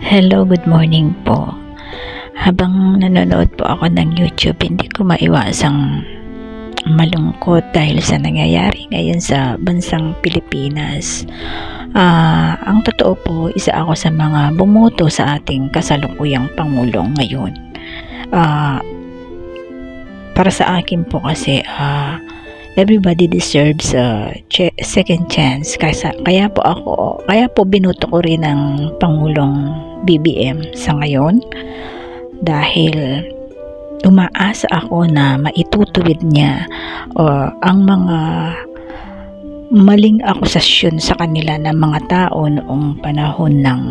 Hello, good morning po. Habang nanonood po ako ng YouTube, hindi ko maiwasang malungkot dahil sa nangyayari ngayon sa bansang Pilipinas. Ah, ang totoo po, isa ako sa mga bumoto sa ating kasalukuyang Pangulong ngayon. Ah, para sa akin po kasi, ah, everybody deserves a ch- second chance. Kaya, kaya po ako, kaya po binuto ko rin ang Pangulong BBM sa ngayon dahil umaasa ako na maitutuwid niya o ang mga maling akusasyon sa kanila ng mga tao noong panahon ng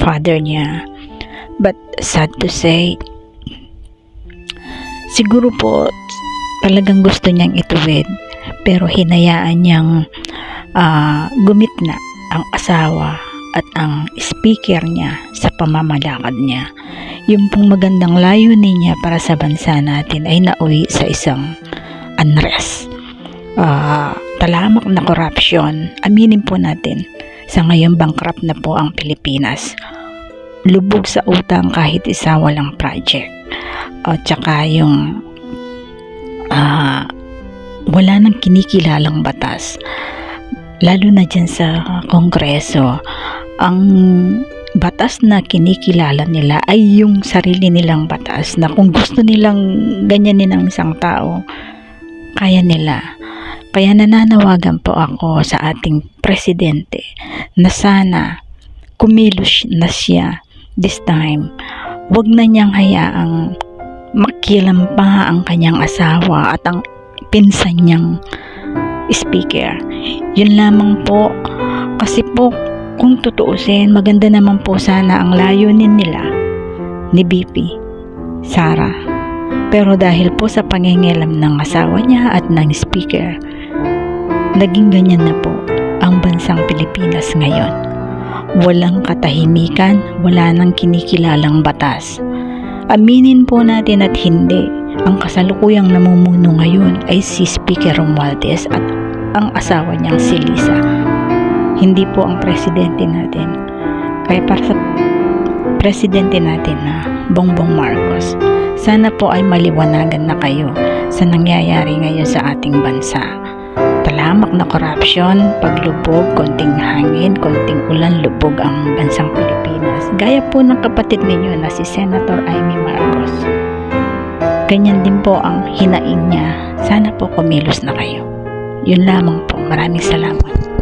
father niya. But sad to say, siguro po talagang gusto niyang ituwid pero hinayaan niyang ah, gumitna ang asawa at ang speaker niya sa pamamalakad niya. Yung pong magandang layunin niya para sa bansa natin ay nauwi sa isang unrest. Ah, talamak na corruption. Aminin po natin, sa ngayon bankrupt na po ang Pilipinas. Lubog sa utang kahit isa walang project. At saka yung ah, wala nang kinikilalang batas. Lalo na dyan sa Kongreso, ang batas na kinikilala nila ay yung sarili nilang batas na kung gusto nilang ganyanin ang isang tao, kaya nila. Kaya nananawagan po ako sa ating presidente na sana kumilos na siya this time. Huwag na niyang hayaang makialam pa ang kanyang asawa at ang pinsan niyang speaker. Yun lamang po. Kasi po, kung tutuusin, maganda naman po sana ang layunin nila ni BP, Sara. Pero dahil po sa pangingilam ng asawa niya at ng speaker, naging ganyan na po ang bansang Pilipinas ngayon. Walang katahimikan, wala nang kinikilalang batas. Aminin po natin at hindi, ang kasalukuyang namumuno ngayon ay si Speaker Romualdez at ang asawa niyang si Lisa. Hindi po ang presidente natin. Kaya para sa presidente natin na Bongbong Marcos, sana po ay maliwanagan na kayo sa nangyayari ngayon sa ating bansa. Talamak na corruption, paglubog, konting hangin, konting ulan, lubog ang bansang Pilipinas. Gaya po ng kapatid ninyo na si Senator Amy Marcos. Ganyan din po ang hinaing niya. Sana po kumilos na kayo. Yun lamang po. Maraming salamat.